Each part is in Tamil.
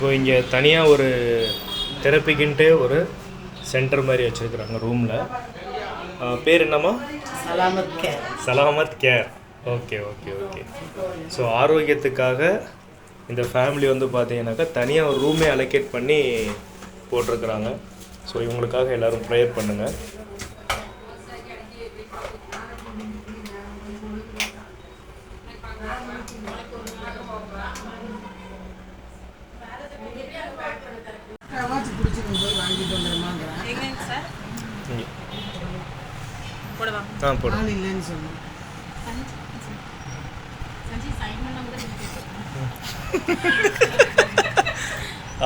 இப்போ இங்கே தனியாக ஒரு தெரப்பிக்குன்ட்டே ஒரு சென்டர் மாதிரி வச்சுருக்குறாங்க ரூமில். பேர் என்னம்மா? Salamat care Salamat care okay okay okay. So ஆரோக்கியத்துக்காக இந்த ஃபேமிலி வந்து பார்த்தீங்கன்னாக்கா தனியாக ஒரு ரூமே அலோகேட் பண்ணி போட்டிருக்கிறாங்க. ஸோ இவங்களுக்காக எல்லாரும் ப்ரேயர் பண்ணுங்கள் வாட்ச் பிடிச்சிட்டு போய் வாங்கிட்டு வந்துடுமாங்கிறேன் எங்கங்க சார் இங்கே போடவா ஆ போடு. ஆள் இல்லைன்னு சொன்னேன்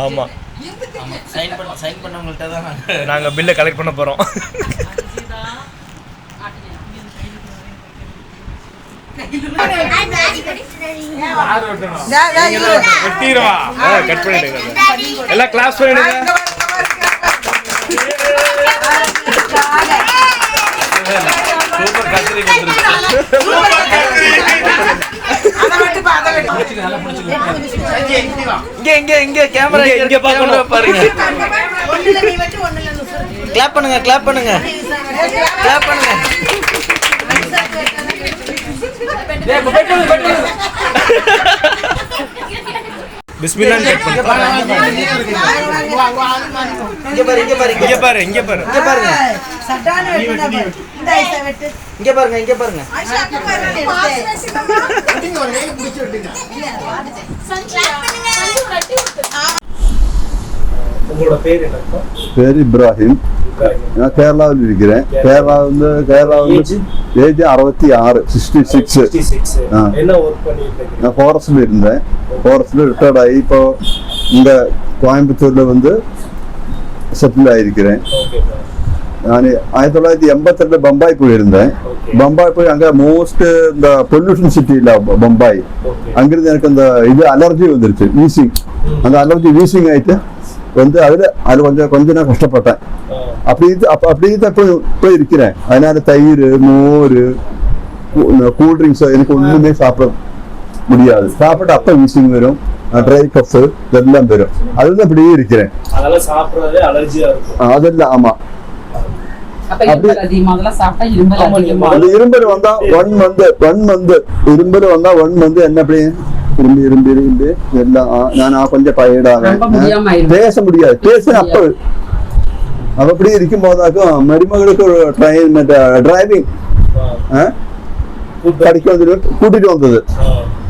ஆமாம் சைன் பண்ண சைன் பண்ணவங்கள்ட்ட தான் நாங்கள் நாங்கள் பில்லை கலெக்ட் பண்ண போகிறோம் கட் பண்ணிடுங்க எல்லாம் கிளாஸ் பண்ணிடுங்க. பிடிச்சிருக்கு இங்க இங்க இங்க கேமரா இங்க. பாருங்க. கிளாப் பண்ணுங்க கிளாப் பண்ணுங்க. கிளாப் பண்ணுங்க. பண்ணு இங்க பாரு இங்க பாரு இங்க பாரு. இங்க பாரு இங்க பாருங்க. இங்க பாருங்க இங்க பாருங்க. உங்களோட பேர் என்ன? பேர் இப்ராஹிம். நான் கேரளாவில் இருக்கிறேன் கேரளா வந்து கேரளா வந்து ஏஜ் அறுபத்தி ஆறு சிக்ஸ்டி சிக்ஸ் நான் ஃபாரஸ்டில் இருந்தேன் ஃபாரஸ்டில் ரிட்டையர்ட் ஆகி இப்போ இந்த கோயம்புத்தூரில் வந்து செட்டில் ஆகிருக்கிறேன் நான் ஆயிரத்தி தொள்ளாயிரத்தி எண்பத்தெட்டில் பம்பாய் போயிருந்தேன். பம்பாய் போய் அங்கே மோஸ்ட் இந்த பொல்யூஷன் சிட்டி இல்லை பம்பாய் அங்கிருந்து எனக்கு அந்த இது அலர்ஜி வந்துருச்சு வீசிங் அந்த அலர்ஜி வீசிங் ஆயிட்டு வந்து அதில் அது கொஞ்சம் கொஞ்சம் நான் கஷ்டப்பட்டேன். அப்படி அப்ப அப்படி தான் போய் போய் இருக்கிறேன். அதனால தயிர் மோர் கூல் ட்ரிங்க்ஸ் எனக்கு ஒண்ணுமே சாப்பிட முடியாது. சாப்பிட்டு அப்ப வீசிங் வரும். ட்ரை கஃப் இதெல்லாம் வரும். அதுதான் அப்படியே இருக்கிறேன். அதெல்லாம் ஆமா. இரும்பல் வந்தா ஒன் மந்த் ஒன் மந்த் இரும்பல் வந்தா ஒன் மந்த் என்ன அப்படி? இரும்பி இரும்பி இரும்பி எல்லாம் நான் கொஞ்சம் ஆயிரும். பேச முடியாது. பேச அப்ப அப்ப அப்படி இருக்கும் போதாக்கும் மருமகளுக்கு ஒரு ட்ரெயின் டிரைவிங் படிக்க வந்து கூட்டிட்டு வந்தது.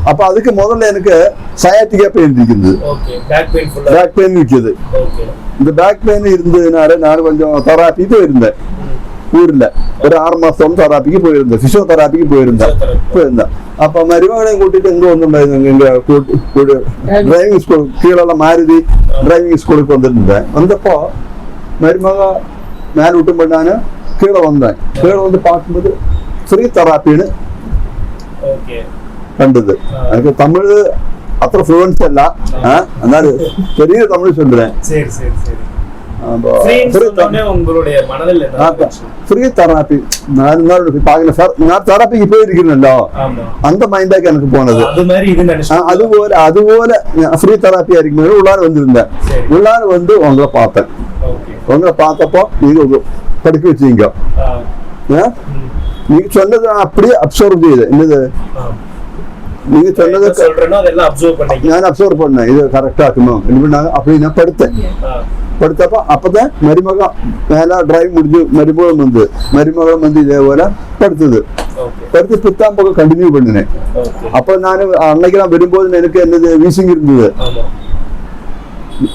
அப்ப அதுக்கு முதல்ல எனக்கு சயாட்டிக்கா பெயின் இருக்குது ஓகே. பேக் பெயின் ஃபுல்லா பேக் பெயின் இருக்குது ஓகே. இந்த பேக் பெயின் இருந்ததுனால நான் கொஞ்சம் தெராப்பி போயிருந்தேன். ஊரில் ஒரு ஆறு மாதம் தெராப்பிக்கு போயிருந்தேன் ஃபிசியோதெராப்பிக்கு போயிருந்தேன் போயிருந்தேன் அப்போ மருமகனையும் கூட்டிட்டு இங்கே வந்துருந்தாங்க இங்கே கூட்டு டிரைவிங் ஸ்கூல் கீழெல்லாம் மாறுதி டிரைவிங் ஸ்கூலுக்கு வந்துருந்தேன் வந்தப்போ மருமக மேலே விட்டும் பண்ணாங்க கீழே வந்தேன் கீழே வந்து பார்க்கும்போது ஃப்ரீ தெராப்பின்னு கண்டது எனக்கு தமிழ் அப்புறம் ஃப்ளூவன்ஸ் எல்லாம் அதனால பெரிய தமிழ் சொல்றேன் சரி சரி சரி ஃப்ரீ தெராப்பி நான் நான் போனது. அதுபோல அதுபோல ஃப்ரீ தெராப்பி ஆயிருக்கும் உள்ளார வந்திருந்தேன். உள்ளார வந்து உங்களை பார்த்தேன். உங்களை பார்த்தப்போ நீங்க படிக்க வச்சீங்க. நீங்க சொன்னது அப்படியே அப்சர்வ் செய்யுது என்னது? நீங்க சொன்னதை சொல்றேன்னா அதெல்லாம் அப்சர்வ் பண்ணேன் நான் அப்சர்வ் பண்ணேன். இது கரெக்டா இருக்குமா? என்ன பண்ணாங்க அப்படி நான் படுத்தேன். படுத்தப்ப அப்பதான் மருமகம் மேல டிரைவ் முடிஞ்சு மருமகம் வந்து மருமகம் வந்து இதே போல படுத்தது. படுத்து பித்தாம் பக்கம் கண்டினியூ பண்ணினேன் அப்ப நான் அன்னைக்கு நான் வரும்போது எனக்கு என்னது வீசிங் இருந்தது.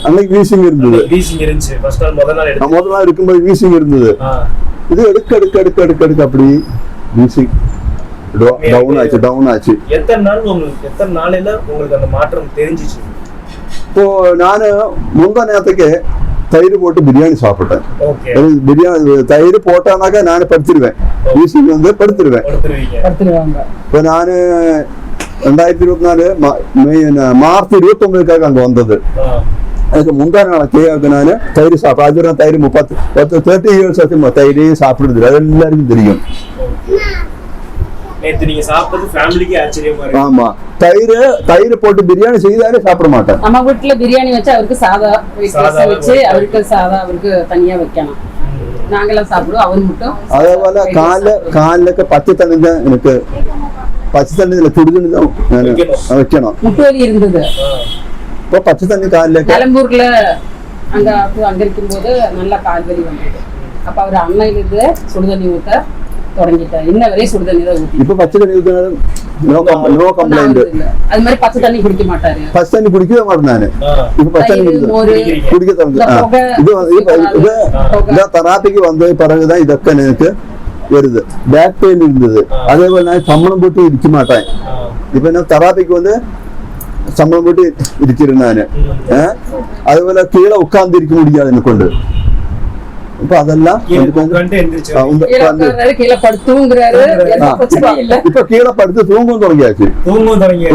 அன்னைக்கு வீசிங் இருந்தது. முதல் இருக்கும்போது வீசிங் இருந்தது. இது எடுக்க எடுக்க எடுக்க எடுக்க எடுக்க அப்படி வீசிங். டவுன் ஆச்சு டவுன் ஆச்சு. எத்தனை நாள் உங்களுக்கு எத்தனை நாளையில உங்களுக்கு அந்த மாற்றம் தெரிஞ்சிச்சு? இப்போ நான் முந்தா நேரத்துக்கு தயிர் போட்டு பிரியாணி சாப்பிட்டேன். பிரியாணி தயிர் போட்டானாக்கா நான் படுத்துருவேன். வீசிங் வந்து படுத்துருவேன். இப்போ நான் ரெண்டாயிரத்தி இருபத்தி நாலு மார்ச் இருபத்தி ஒன்பதுக்காக அங்கே வந்தது. அதுக்கு முந்தா நாளைக்கு அதுக்கு நான் தயிர் சாப்பிட அது நான் தயிர் முப்பத்து பத்து தேர்ட்டி இயர்ஸ் ஆச்சு தயிரே சாப்பிடுறது அது எல்லாருக்கும் தெரியும். நேற்று நீங்க சாப்பிட்டது ஃபேமிலிக்கு ஆச்சரியமா இருக்கு. ஆமா. தயிர் தயிர் போட்டு பிரியாணி செய்தாரு சாப்பிட மாட்டேன் நம்ம வீட்டுல பிரியாணி வச்சு அவருக்கு சாதா வச்சு அவருக்கு சாதா அவருக்கு தனியா வைக்கணும். நாங்களாம் சாப்பிடுவோம் அவர் மட்டும். அதே போல கால காலுக்கு பச்சை தண்ணி தான் எனக்கு பச்சை தண்ணி இதுல சுடுதண்ணி தான் வைக்கணும். முட்டு வலி இருந்தது. இப்போ பச்சை தண்ணி காலைல கலம்பூர்ல அங்க அங்க இருக்கும்போது நல்லா கால் வலி வந்தது. அப்ப அவர் அண்ணன் இருந்து சுடுதண்ணி ஊத்த தொடங்கிட்டேன். இன்ன வரையும் சுடு தண்ணி தான் ஊத்தி. இப்போ பச்சை தண்ணி ஊத்தினாலும் நோ கம்ப்ளைண்ட் நோ கம்ப்ளைண்ட் அது மாதிரி பச்சை தண்ணி குடிக்க மாட்டாரு. பச்சை கீழே உட்கார்ந்து இருக்க முடியாது இப்போ அதெல்லாம் கீழே படுத்து தூங்கவும் தொடங்கியாச்சு. தூங்கவும் தொடங்கி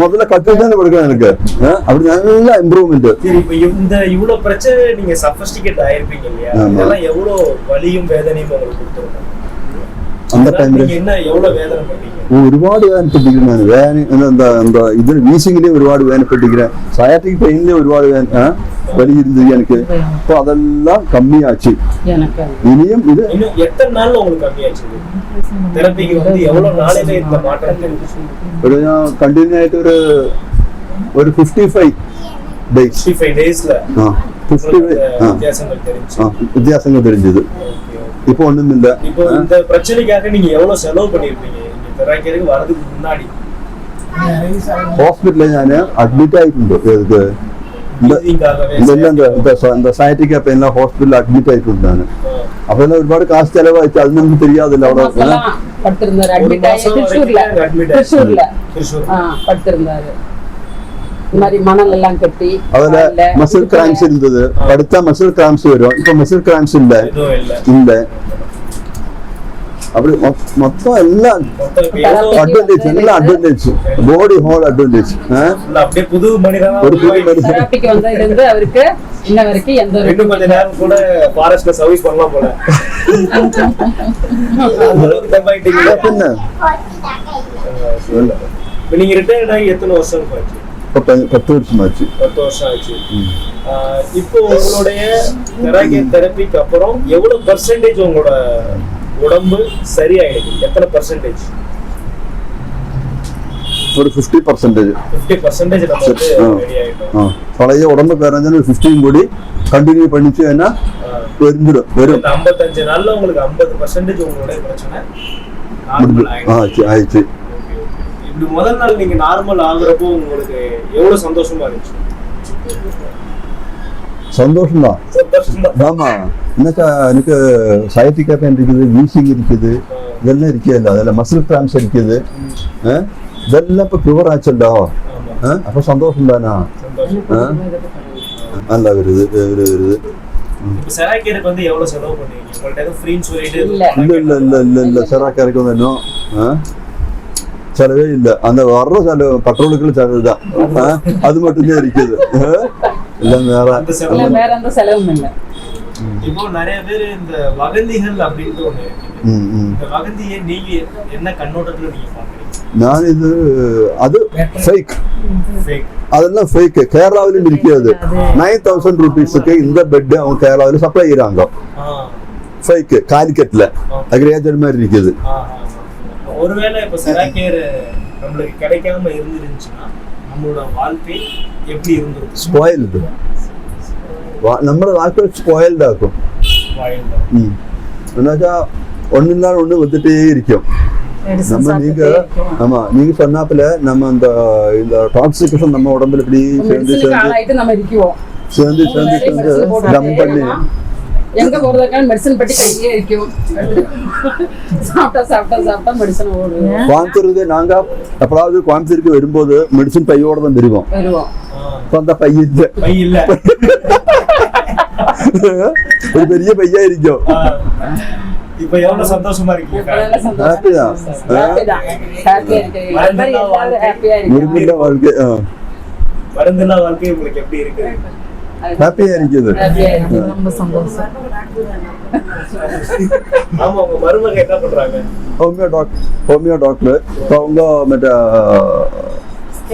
முதல்ல கட்டு தான் எனக்கு. அப்படி நல்லா இம்ப்ரூவ்மெண்ட் இந்த இவ்வளவு பிரச்சனை நீங்க சஃபஸ்டிகேட் ஆயிருப்பீங்க இல்லையா? எவ்வளவு வலியும் வேதனையும் அந்த ടൈമിൽ ഒരുപാട് വേദനപ്പെട്ടിരിക്കുന്നു ഞാൻ വേദന എന്താ എന്താ ഇതിൽ വീശിങ്ങിലെ ഒരുപാട് വേദനപ്പെട്ടിരിക്കുന്ന സയാറ്റിക് പെയിനിലെ ഒരുപാട് വേദന വലിയിരുന്നത് എനിക്ക് അപ്പൊ അതെല്ലാം കമ്മിയാച്ചു ഇനിയും ഇത് ഒരു ഞാൻ കണ്ടിന്യൂ ആയിട്ട് ഒരു ഒരു fifty five days fifty five വിത്യാസങ്ങൾ തെരിഞ്ഞത് இப்போ ஒண்ணும் இல்ல இப்போ இந்த பிரச்சனைக்காக நீங்க எவ்வளவு செலவு பண்ணிருப்பீங்க തെറാക്കിയതിലേക്ക് വറതിക്ക് മുന്നാടി ഹോസ്പിറ്റലിൽ ഞാൻ അഡ്മിറ്റ് ആയിട്ടുണ്ട് സൊസൈറ്റിക്ക് അപ്പൊ ഹോസ്പിറ്റലിൽ അഡ്മിറ്റ് ആയിട്ടുണ്ട് ഞാൻ അപ്പൊ എല്ലാം ഒരുപാട് കാശ് ചെലവായിട്ട് അത് നമുക്ക് തെരിയാതില്ല അവിടെ അഡ്മിറ്റ് തൃശ്ശൂരില തൃശ്ശൂരില மாதிரி மணல் எல்லாம் கட்டி அதுல மசில் கிராம்ஸ் இருந்தது. அடுத்த மசில் கிராம்ஸ் வரும். இப்ப மசில் கிராம்ஸ் இல்ல. இல்ல. அப்படி மொத்தம் எல்லாம் அட்வான்டேஜ் எல்லாம் அட்வான்டேஜ் பாடி ஹோல் அட்வான்டேஜ் புது மனிதன் ஒரு புது மனிதன். அவருக்கு இன்ன வரைக்கும் எந்த ஒரு கொஞ்ச நேரம் கூட ஃபாரஸ்ட்ல சர்வீஸ் பண்ணலாம் போல. என்ன? நீங்க ரிட்டையர்ட் ஆகி எத்தனை வருஷம் ஆச்சு? பத்து வருஷம் ஆச்சு பத்து வருஷம் ஆச்சு இப்போ உங்களுடைய தெரபி தெரப்பிக்கு அப்புறம் எவ்வளவு பர்சன்டேஜ் உங்களோட உடம்பு சரியாயிடுது? எத்தனை பர்சன்டேஜ் ஒரு ஃபிஃப்டி பர்சன்டேஜ் ஃபிஃப்டி பர்சன்டேஜ் பழைய உடம்பு பேரஞ்சு ஃபிஃப்டியும் கூடி கண்டினியூ பண்ணிச்சு வேணா வெறுந்துடும் வெறும் ஐம்பத்தஞ்சு நாள்ல உங்களுக்கு ஐம்பது பர்சன்டேஜ் உங்களுடைய பிரச்சனை. ஆயிடுச்சு. இப்படி முதல் நாள் நீங்க நார்மல் ஆகுறப்போ உங்களுக்கு எவ்வளவு சந்தோஷமா இருந்துச்சு? சந்தோஷம் தான் ஆமா. என்னக்கா எனக்கு சயட்டிக்கா பெயின் இருக்குது வீசிங் இருக்குது இதெல்லாம் இருக்கே அதில் மசில் கிராம்ஸ் இருக்குது? இதெல்லாம் இப்போ க்யூர் ஆச்சுல்லோ? ஆமா. ஆ? அப்போ சந்தோஷம். தானா? நல்லா வருது வருது வருது இல்ல. இல்லை இல்லை இல்லை இல்லை. செராக்கரைக்கு வந்து இன்னும்? செலவே இல்லை. அந்த வர்ற செலவு பெட்ரோலுக்குள்ள செலவு தான்? அது மட்டும்தான் இருக்குது. வேற. அந்த இல்ல, வேற எந்த செலவும் இல்லை. இப்போ நிறைய பேர் இந்த வகந்திகள் அப்படின்ட்டு ஒண்ணு இந்த வகந்தியை நீங்க என்ன கண்ணோட்டத்துல நீங்க பாக்குறீங்க நான் இது அது ஃபேக் ஃபேக் அதெல்லாம் ஃபேக் கேரளாவிலும் இருக்கிறது. நைன் தௌசண்ட் ருபீஸுக்கு இந்த பெட் அவங்க கேரளாவில் சப்ளை செய்கிறாங்க ஃபேக் காலிக்கட்டில். அக்ரியாஜர் மாதிரி இருக்குது. ஒருவேளை இப்ப செராக்கியர் நம்மளுக்கு கிடைக்காம இருந்துருந்துச்சுன்னா நம்மளோட வாழ்க்கை எப்படி இருந்திருக்கும் സ്പോയിൽഡ് നമ്മുടെ വാക്കുകൾ സ്പോയിൽഡ് ആക്കും வாழ்ந்தோம் ഉം. എന്നുവെച്ചാ ഒന്നില്ലാതെ ഒന്ന് வந்துட்டே இருக்கும் Medicine நம்ம நீங்க சாப்பிட்டுட்டே இருக்கோம். ஆமா நீங்க சொன்னாப்புல நம்ம அந்த இந்த டாக்ஸிகேஷன் நம்ம உடம்புல இப்படி சேர்ந்து மெடிசனுக்கு சேர்ந்து ஆளாயிட்டு நம்ம இருக்குவோம் சேர்ந்து சேர்ந்து வேலையை சேர்ந்து medicine போட்டுட்டே டம் பண்ணி இருந்தோம்னா, எங்க போறதுக்கான மெடிசன் பட்டி கையே இருக்கும். சாப்பிட்டா சாப்பிட்டா சாப்பிட்டா மெடிசன் ஓடுவோம் கோயம்புத்தூருக்கு நாங்க எப்படாவது கோயம்புத்தூருக்கு வரும்போது மெடிசின் பையோட தான் வருவோம் அந்த பை இல்ல. பை இல்ல. ஒரு பெரிய பையா இருக்கும். இப்ப எவ்வளவு சந்தோஷமா இருக்கீங்க? இருக்கு. இருக்கு. வாழ்க்கை. வாழ்க்கை உங்களுக்கு எப்படி இருக்குது ஹாப்பியா இருக்குது. ரொம்ப சந்தோஷம். ஆமா உங்க மருமக என்ன பண்றாங்க? ஹோமியோ டாக்டர் ஹோமியோ டாக்டர் இப்போ அவங்க மற்ற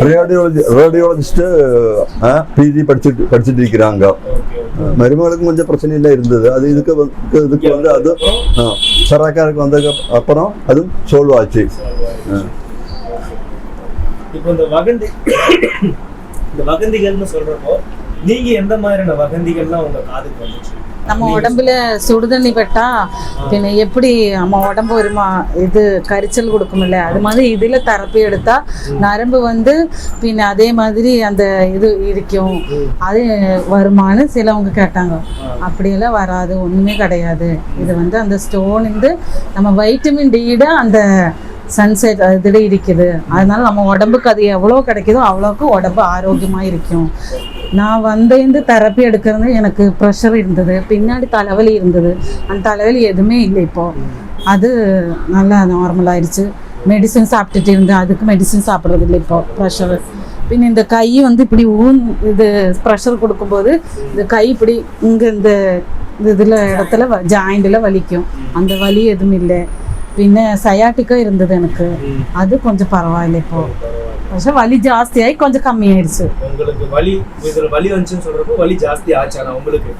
ரேடியோலஜி ரேடியோலஜிஸ்ட்டு பிஜி படிச்சுட்டு படிச்சுட்டு இருக்கிறாங்க. மருமகளுக்கும் கொஞ்சம் பிரச்சனை இல்லை இருந்தது. அது இதுக்கு வந்து இதுக்கு வந்து அது சராக்காருக்கு வந்ததுக்கு அப்புறம் அதுவும் சால்வ் ஆச்சு. இப்போ இந்த வகந்தி இந்த வகந்திகள்னு சொல்றப்போ நீங்க எந்த மாதிரியான வகந்திகள்லாம் உங்க காதுக்கு வந்துச்சு? நம்ம உடம்புல சுடுதண்ணி பட்டா பின்ன எப்படி நம்ம உடம்பு ஒரு மா இது கரிச்சல் கொடுக்கும்ல அது மாதிரி இதுல தெரப்பி எடுத்தா நரம்பு வந்து பின்ன அதே மாதிரி அந்த இது இருக்கும் அது வருமானு சிலவங்க கேட்டாங்க. அப்படியெல்லாம் வராது ஒண்ணுமே கிடையாது. இது வந்து அந்த ஸ்டோன் வந்து நம்ம வைட்டமின் டியோட அந்த சன்செட் இதில் இருக்குது அதனால நம்ம உடம்புக்கு அது எவ்வளோ கிடைக்குதோ அவ்வளோக்கு உடம்பு ஆரோக்கியமாக இருக்கும். நான் வந்தேந்து தெரப்பி எடுக்கிறது எனக்கு ப்ரெஷர் இருந்தது பின்னாடி தலைவலி இருந்தது அந்த தலைவலி எதுவுமே இல்லை இப்போ அது நல்லா நார்மல் ஆயிடுச்சு மெடிசின் சாப்பிட்டுட்டு இருந்தேன் அதுக்கு மெடிசின் சாப்பிட்றது இல்லை இப்போ ப்ரெஷர் பின்ன இந்த கை வந்து இப்படி ஊன் இது ப்ரெஷர் கொடுக்கும்போது இந்த கை இப்படி இங்கே இந்த இதில் இடத்துல ஜாயிண்டில் வலிக்கும் அந்த வலி எதுவும் இல்லை പിന്നെ സയാട്ടിക്ക ഇരുന്നത് എനിക്ക് അത് കൊഞ്ചം പരവായില്ല ഇപ്പോൾ പക്ഷെ வலி ஜாஸ்தியாகி கொஞ்சம் கம்மியாயிருச்சு உங்களுக்கு வலி இதுல வலி வந்துச்சுன்னு சொல்றப்போ வலி ஜாஸ்தி ஆச்சானா உங்களுக்கு?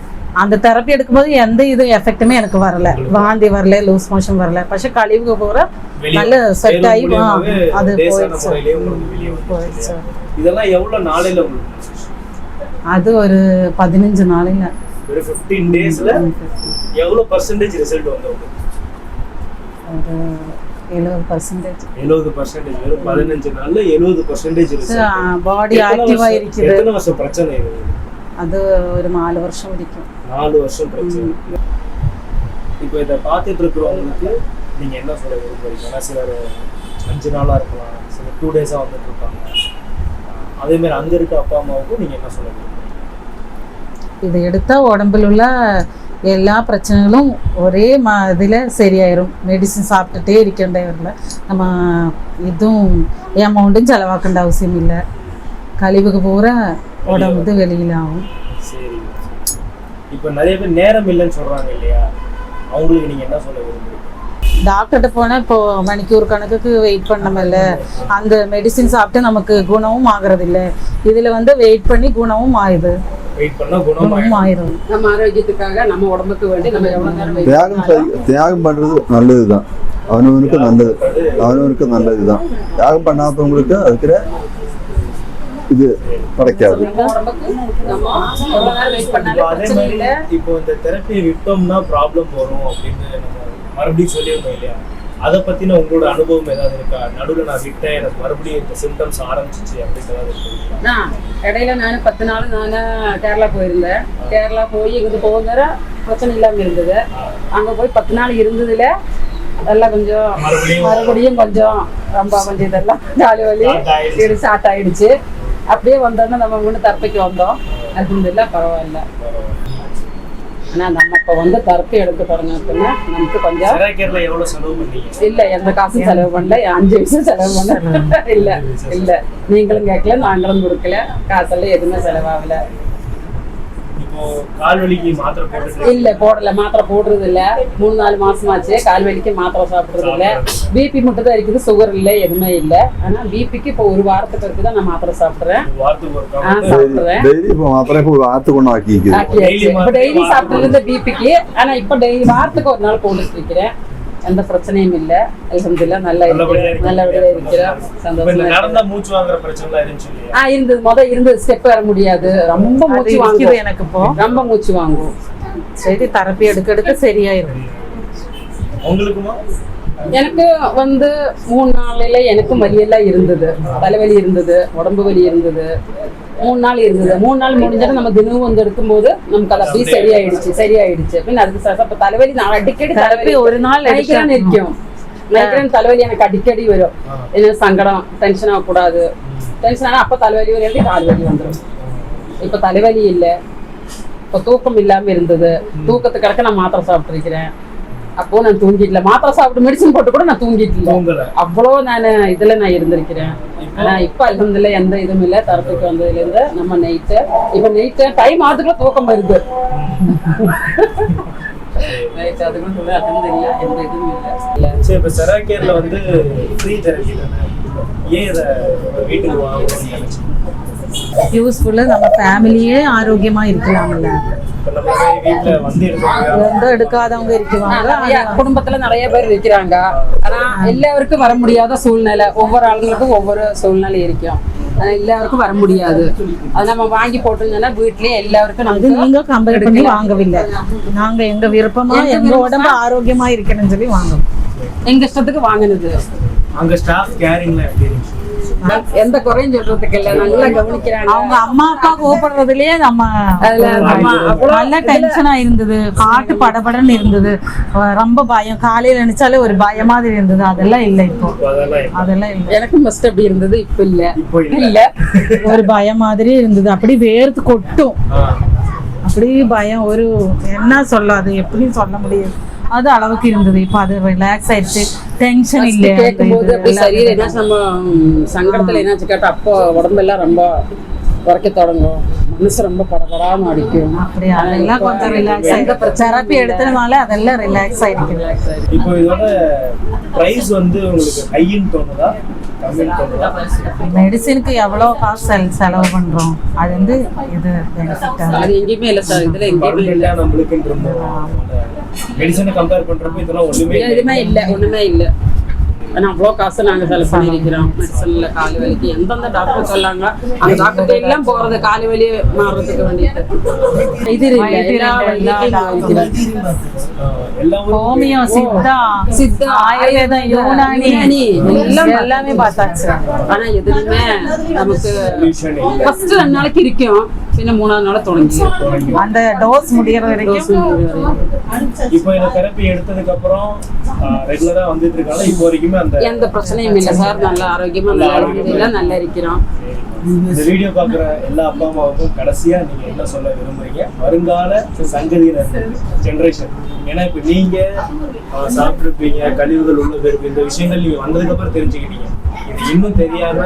அந்த தெரப்பி எடுக்கும்போது எந்த இது எஃபெக்ட்டுமே எனக்கு வரல. வாந்தி வரல லூஸ் மோஷன் வரல. പക്ഷെ கழிவுக்கு போற நல்ல செட் ஆகி அது போயிடுச்சு. போயிடுச்சு. இதெல்லாம் எவ்வளவு நாளையில அது ஒரு பதினஞ்சு நாளையில. ஒரு ஃபிஃப்டீன் டேஸ்ல எவ்வளோ பர்சன்டேஜ் ரிசல்ட் வந்தவங்க எழுபது பர்சன்டேஜ் எழுபது பர்சன்டேஜ் வெறும் பதினஞ்சு நாள்ல எழுபது பர்சன்டேஜ் பாடி ஆக்டிவா இருக்குது எத்தனை வருஷம் பிரச்சனை அது ஒரு நாலு வருஷம் வரைக்கும். நாலு வருஷம் பிரச்சனை. இப்போ இதை பார்த்துட்டு இருக்கிறவங்களுக்கு நீங்க என்ன சொல்ல விரும்புறீங்க? ஏன்னா சிலர் அஞ்சு நாளா இருக்கலாம் சிலர் டூ டேஸா வந்துட்டு இருப்பாங்க அதே மாதிரி அங்க இருக்க அப்பா அம்மாவுக்கும் நீங்க என்ன சொல்ல விரும்புறீங்க? இது எடுத்தால் உடம்புல உள்ள எல்லா பிரச்சனைகளும் ஒரே மா இதில் சரியாயிரும். மெடிசின் சாப்பிட்டுட்டே இருக்கின்றவர்கள நம்ம இதுவும் அமௌண்ட்டும் செலவாக்கண்ட அவசியம் இல்லை. கழிவுக்கு பூரா உடம்பு வெளியில் ஆகும். இப்போ நிறைய பேர் நேரம் இல்லைன்னு சொல்கிறாங்க இல்லையா? அவங்களுக்கு நீங்கள் என்ன சொல்ல விரும்புகிறீங்க டாக்டர்கிட்ட போனால் இப்போ மணிக்கூர் கணக்குக்கு வெயிட் பண்ணமில்ல. அந்த மெடிசின் சாப்பிட்டு நமக்கு குணமும் ஆகிறது இல்லை இதில் வந்து வெயிட் பண்ணி குணமும் ஆயுது. வெயிட் பண்ணா குணம் குணமும் ஆயிரும் நம்ம ஆரோக்கியத்துக்காக நம்ம உடம்புக்கு வேண்டி நம்ம எவ்வளவு நேரம் தியாகம் தியாகம் பண்றது நல்லதுதான். அவனவனுக்கு நல்லது. அவனவனுக்கு நல்லதுதான். தியாகம் பண்ணாதவங்களுக்கு அதுக்கிற இது கிடைக்காது. நம்ம உடம்புக்கு நம்ம எவ்வளவு நேரம் வெயிட் இப்போ இந்த தெரப்பியை விட்டோம்னா ப்ராப்ளம் வரும் அப்படின்னு மறுபடியும் சொல்லியிருந்தோம் இல்லையா? அதை பத்தின உங்களோட அனுபவம் ஏதாவது இருக்கா? நடுவில் நான் விட்டேன் எனக்கு மறுபடியும் இந்த சிம்டம்ஸ் ஆரம்பிச்சிச்சு அப்படின்னு ஏதாவது நான் இடையில நான் பத்து நாள் நான் கேரளா போயிருந்தேன். கேரளா போய் இங்கிட்டு போகிற பிரச்சனை இல்லாம இருந்தது. அங்க போய் பத்து நாள் இருந்ததுல எல்லாம் கொஞ்சம் மறுபடியும் கொஞ்சம் ரொம்ப கொஞ்சம் இதெல்லாம் ஜாலி வலி. ஸ்டார்ட் ஆயிடுச்சு. அப்படியே வந்தோன்னா நம்ம முன்னு தரப்பைக்கு வந்தோம். அல்ஹம்துலில்லா பரவாயில்ல. ஆனா நம்ம இப்ப வந்து தரப்பி எடுக்க தொடங்கினா நமக்கு கொஞ்சம் எவ்வளவு செலவு பண்ணீங்க? இல்ல எந்த காசும் செலவு பண்ணல. அஞ்சு வருஷம் செலவு பண்ண இல்ல இல்ல. நீங்களும் கேட்கல நாங்களும் கொடுக்கல. காசெல்லாம் எதுவுமே செலவாகல. கால் வலிக்கு மாத்திரை போட்டுட்டு இல்ல போடல. மாத்திரை போடுறது இல்ல. மூணு நாலு மாசமாச்சு. கால் வலிக்கு மாத்திரை சாப்பிடுறது இல்ல. பிபி மட்டும் தான் இருக்குது. சுகர் இல்ல எதுவுமே இல்ல. ஆனா பிபிக்கு இப்போ ஒரு வாரத்துக்கு இருக்கு தான் நான் மாத்திரை சாப்பிடுறேன். வாரத்துக்கு சாப்பிடுறேன். டெய்லி இப்போ மாத்திரை இப்போ வாரத்து கொண்டு ஆக்கிக்குது ஆக்கியாச்சு. இப்ப டெய்லி சாப்பிட்டு இருந்த பிபிக்கு ஆனா இப்ப டெய்லி வாரத்துக்கு ஒரு நாள் போட்டுட்டு இருக்கிறேன். எந்த பிரச்சனையும் இல்ல. அல்ஹம்துலில்லாஹ் நல்லா. நல்லபடியா இருக்கிறோம். இப்போ இந்த சந்தோஷமா இருக்கிறேன். நடந்த மூச்சு வாங்குற பிரச்சனை இருந்துச்சு இல்லையா? ஆ இருந்தது முத இருந்தது ஸ்டெப் வர முடியாது. ரொம்ப மூச்சு வாங்கும் எனக்கு இப்போ. ரொம்ப மூச்சு வாங்கும் சரி தெரப்பி எடுக்க எடுக்க சரியாயிரும். உங்களுக்குமா? எனக்கு வந்து மூணு நாளையில எனக்கும் வலியெல்லாம் இருந்தது. தலைவலி இருந்தது உடம்பு வலி இருந்தது. மூணு நாள் இருந்தது. மூணு நாள் முடிஞ்சாலும் நம்ம தினமும் வந்து எடுக்கும்போது நமக்கு அது அப்படியே சரியாயிடுச்சு சரியாயிடுச்சு. பின்ன அதுக்கு சார் அப்ப தலைவலி நான் அடிக்கடி தெரப்பி ஒரு நாள் மைக்ரேன் இருக்கும் மைக்ரேன் தலைவலி எனக்கு அடிக்கடி வரும். என்ன சங்கடம் டென்ஷன் ஆகக்கூடாது. டென்ஷன் ஆனா அப்ப தலைவலி வரும் கால் வலி வந்துடும் இப்ப தலைவலி இல்லை. இப்போ தூக்கம் இல்லாம இருந்தது. தூக்கத்துக்கு கிடக்க நான் மாத்திரை சாப்பிட்டுருக்கிறேன். அப்போ நான் தூங்கிடல. மாத்திரை சாப்பிட்டு மெடிசன் போட்டு கூட நான் தூங்கிட்டு இல்லை அவ்வளோ நான் இதுல நான் இருந்திருக்கிறேன். இப்போ? ஆனா இப்ப அல்ஹம்துலில்லாஹ் எந்த இதுவும் இல்ல. தரப்புக்கு வந்ததுல இருந்து நம்ம நைட்டு இப்ப நைட்டு டைம் ஆகுதுக்குள்ள தூக்கம் வருது. நைட் அதுக்குள்ள சொல்லி அல்ஹம்துலில்லாஹ் எந்த இதுவும் இல்ல. சரி இப்போ செராக்கேரில் வந்து ஃப்ரீ தெரப்பி தானே? ஏன் இதை வீட்டுக்கு வாங்கணும்னு யூஸ்ஃபுல்லு நம்ம ஃபேமிலியே ஆரோக்கியமா இருக்கலாம்ல. எந்த எடுக்காதவங்க இருக்குவாங்க நிறைய குடும்பத்துல நிறைய பேர் இருக்கிறாங்க. ஆனா எல்லாருக்கும் வர முடியாத சூழ்நிலை. ஒவ்வொரு ஆளுங்களுக்கும் ஒவ்வொரு சூழ்நிலை இருக்கும். ஆனா எல்லாருக்கும் வர முடியாது. அது நம்ம வாங்கி போட்டோம்னா வீட்லயே எல்லாருக்கும் அது நமக்கு நீங்க கம்பேர் பண்ணி வாங்கவில்லை. நாங்க எங்க விருப்பமா எங்க உடம்பு ஆரோக்கியமா இருக்கணும்னு சொல்லி வாங்கணும். எங்க இஷ்டத்துக்கு வாங்கினது. அங்கே ஸ்டாஃப் கேரிங்லாம் எப்படி இருந்துச்சு? எந்த குறையும் சொல்றதுக்கு இல்ல. நல்லா கவனிக்கிறாங்க. அவங்க அம்மா அப்பா கூப்பிடுறதுலயே நம்ம நல்ல டென்ஷனா இருந்தது. காட்டு படபடன்னு இருந்தது. ரொம்ப பயம். காலையில நினைச்சாலே ஒரு பயம் மாதிரி இருந்தது. அதெல்லாம் இல்லை இப்போ. அதெல்லாம் இல்லை. அதெல்லாம் இல்லை எனக்கும் ஃபர்ஸ்ட் அப்படி இருந்தது இப்ப இல்ல. இல்லை. ஒரு பயம் மாதிரி இருந்தது. அப்படி வேர்த்து கொட்டும். அப்படி பயம். ஒரு என்ன சொல்ல அது எப்படி சொல்ல முடியாது. அது அளவுக்கு இருந்தது. இப்போ அது ரிலாக்ஸ் ஆயிடுச்சு. டென்ஷன் இல்லை கேட்கும்போது அப்படி சரீரம் என்னாச்சு நம்ம சங்கடத்துல என்னாச்சு கேட்டா அப்போ உடம்பெல்லாம் ரொம்ப உரைக்க தொடங்கும். மனசு ரொம்ப படபடாம அடிக்கும். அப்படி அதெல்லாம் கொஞ்சம் ரிலாக்ஸ் ஆயிடுச்சு தெரப்பி எடுத்ததுனால அதெல்லாம் ரிலாக்ஸ் ஆயிருக்கு இப்போ இதோட ப்ரைஸ் வந்து உங்களுக்கு ஹைன்னு தோணுதா? மெடிசினுக்கு எவ்வளோ காசு செல் செலவு பண்றோம்? அது வந்து இது அது எங்கேயுமே இல்ல சார். இதுல எங்கேயுமே இல்ல. இருந்தோம் மெடிசனை கம்பேர் பண்ணுறப்போ இதெல்லாம் ஒன்றுமே எதுவுமே இல்ல ஒண்ணுமே இல்ல. ஆனா அவ்வளோ காசு நாங்க செலவு பண்ணியிருக்கிறோம். மெடிசன்ல கால் வலிக்கு. எந்தெந்த டாக்டர் சொல்லாங்க அந்த டாக்டர் எல்லாம் போறது கால் வலி மாறுறதுக்கு வேண்டியது. இது ஹோமியோ சித்தா சித்தா ஆயுர்வேதம் யுனானி எல்லாம் எல்லாமே பார்த்தாச்சு. ஆனா எதுவுமே நமக்கு ஃபர்ஸ்ட் ரெண்டு நாளைக்கு இருக்கும் பின்ன மூணாவது நாள் தொடங்கி. அந்த டோஸ் முடிகிற வரைக்கும் இப்போ இந்த தெரப்பி எடுத்ததுக்கு அப்புறம் ரெகுலரா வந்துட்டு இருக்காங்க இப்போ வரைக்குமே அந்த எந்த பிரச்சனையும் இல்லை சார். நல்ல ஆரோக்கியமா நல்லா நல்லா இருக்கிறோம் இந்த வீடியோ பார்க்குற எல்லா அப்பா அம்மாவுக்கும் கடைசியா நீங்க என்ன சொல்ல விரும்புறீங்க? வருங்கால சங்கதியினர் ஜெனரேஷன் ஏன்னா இப்போ நீங்க சாப்பிட்டிருப்பீங்க கழிவுகள் உள்ளது இருக்கு இந்த விஷயங்கள் நீங்க வந்ததுக்கு அப்புறம் தெரிஞ்சுக்கிட்டீங்க. இன்னும் தெரியாம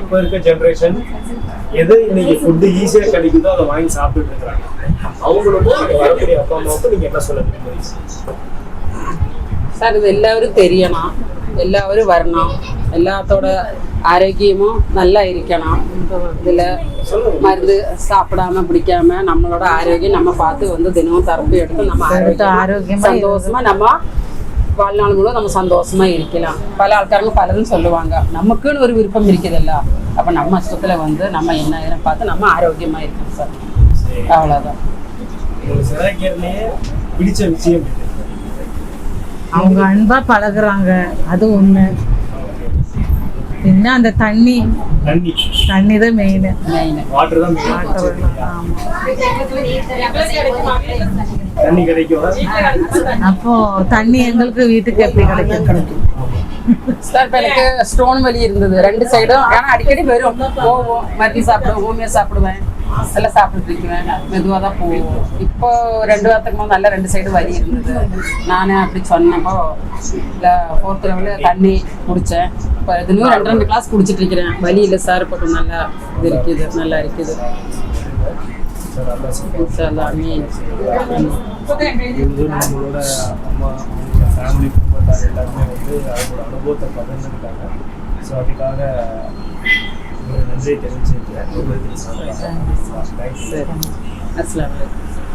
இப்போ இருக்க ஜெனரேஷன் எது இன்னைக்கு ஃபுட்டு ஈஸியாக கிடைக்குதோ அதை வாங்கி சாப்பிட்டுட்டு இருக்கிறாங்க. அவங்களுக்கும் வரக்கூடிய அப்பா அம்மாவுக்கும் நீங்க என்ன சொல்ல சார் இது எல்லாரும் தெரியணும். எல்லாரும் வரணும். எல்லாத்தோட ஆரோக்கியமும் நல்லா இருக்கணும். இதுல மருந்து சாப்பிடாம பிடிக்காம நம்மளோட ஆரோக்கியம் நம்ம பார்த்து வந்து தினமும் தரப்பு எடுத்து நம்ம ஆரோக்கியமா சந்தோஷமா நம்ம வாழ்நாൾ മുഴുവൻ നമ്മൾ സന്തോഷമായി ഇരിക്കണം പല ആൾക്കാരും പലതും சொல்லுவாங்க நமக்குன்னு ஒரு விருப்பம் இருக்குதல்ல. அப்போ நம்ம இஷ்டத்தில் வந்து நம்ம என்ன பார்த்து நம்ம ஆரோக்கியமாக இருக்கணும் சார். அவ்வளோதான் பிடிச்ச விஷயம் அவங்க அன்பா பழகுறாங்க. அது ஒண்ணு. என்ன அந்த தண்ணி. தண்ணி. தான் மெயின் மெயின் வாட்டர் தான் ஆமா. தண்ணி கிடைக்கும். அப்போ தண்ணி எங்களுக்கு வீட்டுக்கு எப்படி கிடைக்கும்? சார் இப்ப எனக்கு ஸ்டோன் வலி இருந்தது. ரெண்டு சைடும் ஆனா அடிக்கடி வரும். போவோம். மருந்து சாப்பிடுவேன் ஹோமியோ சாப்பிடுவேன். எல்லாம் சாப்பிட்டு இருக்குவேன். மெதுவாக தான் போவோம். இப்போ ரெண்டு வாரத்துக்கு முன்னாடி நல்லா ரெண்டு சைடு வலி இருந்தது. நானே அப்படி சொன்னப்போ இல்லை ஃபோர்த் லெவலில் தண்ணி குடித்தேன் இப்போ இதுலையும் ரெண்டு ரெண்டு கிளாஸ் குடிச்சிட்டு இருக்கிறேன். வலி இல்லை சார் இப்போ நல்லா இது இருக்குது நல்லா இருக்குது. இது நம்மளோட அம்மா அவங்க ஃபேமிலி குடும்பத்தார் எல்லாருமே வந்து அவங்களோட அனுபவத்தை பகிர்ந்துக்கிட்டாங்க ஸோ அதுக்காக நன்றியை தெரிஞ்சுக்கிறேன் அஸ்லாம் வலைக்கம்